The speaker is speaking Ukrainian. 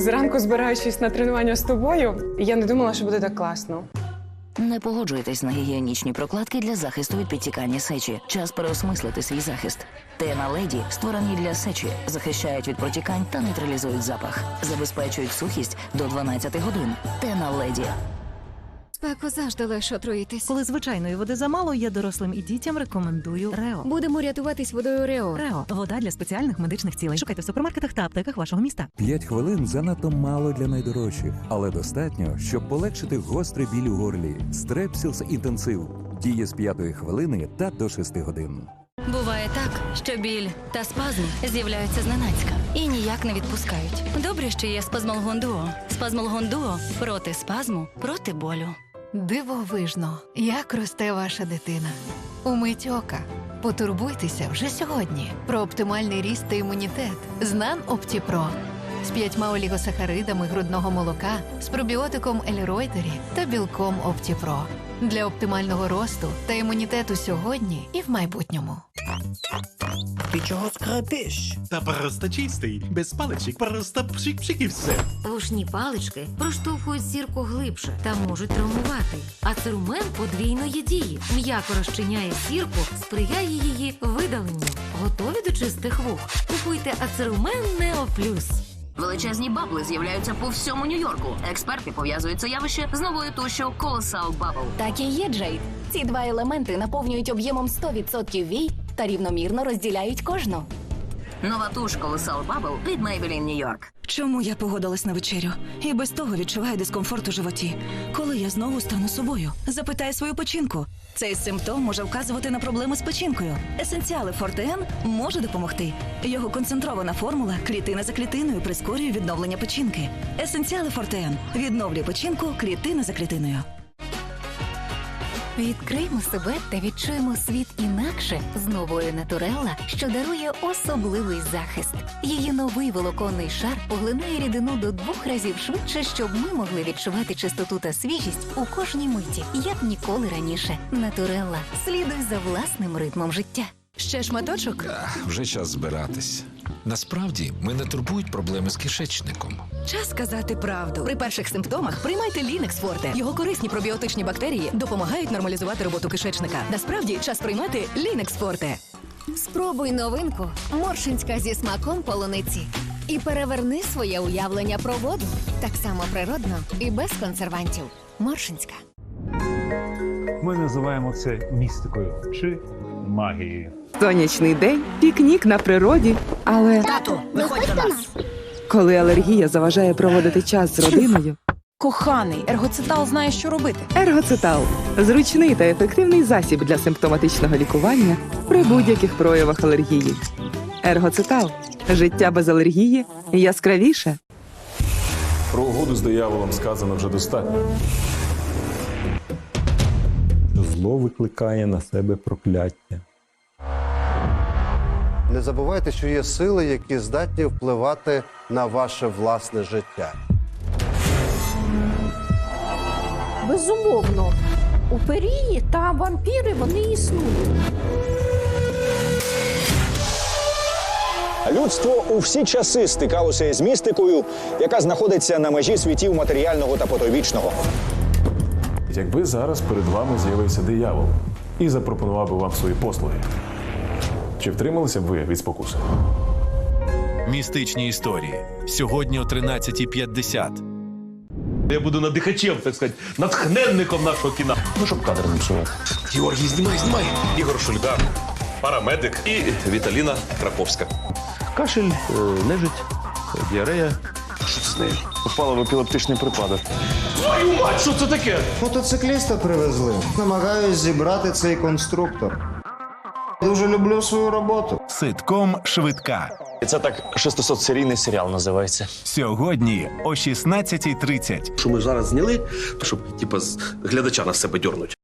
Зранку збираючись на тренування з тобою, я не думала, що буде так класно. Не погоджуйтесь на гігієнічні прокладки для захисту від підтікання сечі. Час переосмислити свій захист. Тена леді створені для сечі, захищають від протікань та нейтралізують запах, забезпечують сухість до 12 годин. Тена леді. Спеку завжди легше отруїтись. Коли звичайної води замало, я дорослим і дітям рекомендую Рео. Будемо рятуватись водою Рео. Рео вода для спеціальних медичних цілей. Шукайте в супермаркетах та аптеках вашого міста. П'ять хвилин занадто мало для найдорожчих, але достатньо, щоб полегшити гострий біль у горлі. Стрепсілс інтенсив діє з п'ятої хвилини та до шести годин. Буває так, що біль та спазм з'являються зненацька і ніяк не відпускають. Добре, що є спазмолгон дуо. Спазмолгон дуо проти спазму, проти болю. Дивовижно, як росте ваша дитина. Умить ока. Потурбуйтеся вже сьогодні про оптимальний ріст та імунітет з Нан Оптіпро з п'ятьма олігосахаридами грудного молока, з пробіотиком Еліройтері та білком Оптіпро для оптимального росту та імунітету сьогодні і в майбутньому. Ти чого скрипиш? Та просто чистий, без паличок, просто пшик-пшик і все. Вушні палички проштовхують сірку глибше та можуть травмувати. А церумен подвійної дії м'яко розчиняє сірку, сприяє її видаленню. Готові до чистих вух? Купуйте ацерумен Нео Плюс. Величезні бабли з'являються по всьому Нью-Йорку. Експерти пов'язують це явище з новою тушю Colossal Bubble. Так і є, Джейд. Ці два елементи наповнюють об'ємом 100% вій та рівномірно розділяють кожну. Нова туш Colossal Bubble від Maybelline New York. Чому я погодилась на вечерю? І без того відчуваю дискомфорт у животі. Коли я знову стану собою? Запитай свою печінку. Цей симптом може вказувати на проблеми з печінкою. Есенціали Фортеен може допомогти. Його концентрована формула клітина за клітиною прискорює відновлення печінки. Есенціали Фортеен відновлює печінку клітина за клітиною. Відкриймо себе та відчуємо світ інакше з новою Натурелла, що дарує особливий захист. Її новий волоконний шар поглинає рідину до двох разів швидше, щоб ми могли відчувати чистоту та свіжість у кожній миті, як ніколи раніше. Натурелла слідуй за власним ритмом життя. Ще шматочок? Вже час збиратись. Насправді мене турбують проблеми з кишечником. Час сказати правду. При перших симптомах приймайте Лінекс Форте. Його корисні пробіотичні бактерії допомагають нормалізувати роботу кишечника. Насправді час приймати Лінекс Форте. Спробуй новинку Моршинська зі смаком полуниці. І переверни своє уявлення про воду. Так само природно і без консервантів. Моршинська. Ми називаємо це містикою чи магією. Сонячний день, пікнік на природі. Але Тату, виходь до нас. коли алергія заважає проводити час з родиною, Коханий, ергоцитал знає, що робити. Ергоцитал зручний та ефективний засіб для симптоматичного лікування при будь-яких проявах алергії. Ергоцитал життя без алергії яскравіше. Про угоду з дияволом сказано вже достатньо. Зло викликає на себе прокляття. Не забувайте, що є сили, які здатні впливати на ваше власне життя. Безумовно, у перії та вампіри вони існують. Людство у всі часи стикалося із містикою, яка знаходиться на межі світів матеріального та потойбічного. Якби зараз перед вами з'явився диявол і запропонував би вам свої послуги, чи втрималися б ви від спокуси? Містичні історії сьогодні о 13.50. Я буду надихачем, так сказати, натхненником нашого кіна. Ну, щоб кадр не псувати. Георгій, знімай, знімай. Ігор Шульга, парамедик і Віталіна Краковська. Кашель, нежить, діарея. Що це з нею? Попало в епілептичний припадок. Твою мать, що це таке? Мотоцикліста привезли. Намагаюсь зібрати цей конструктор. Дуже люблю свою роботу. Ситком швидка. Це так 600-серійний серіал називається. Сьогодні о 16.30. Що ми зараз зняли, щоб типа з глядача на себе дьорнуть.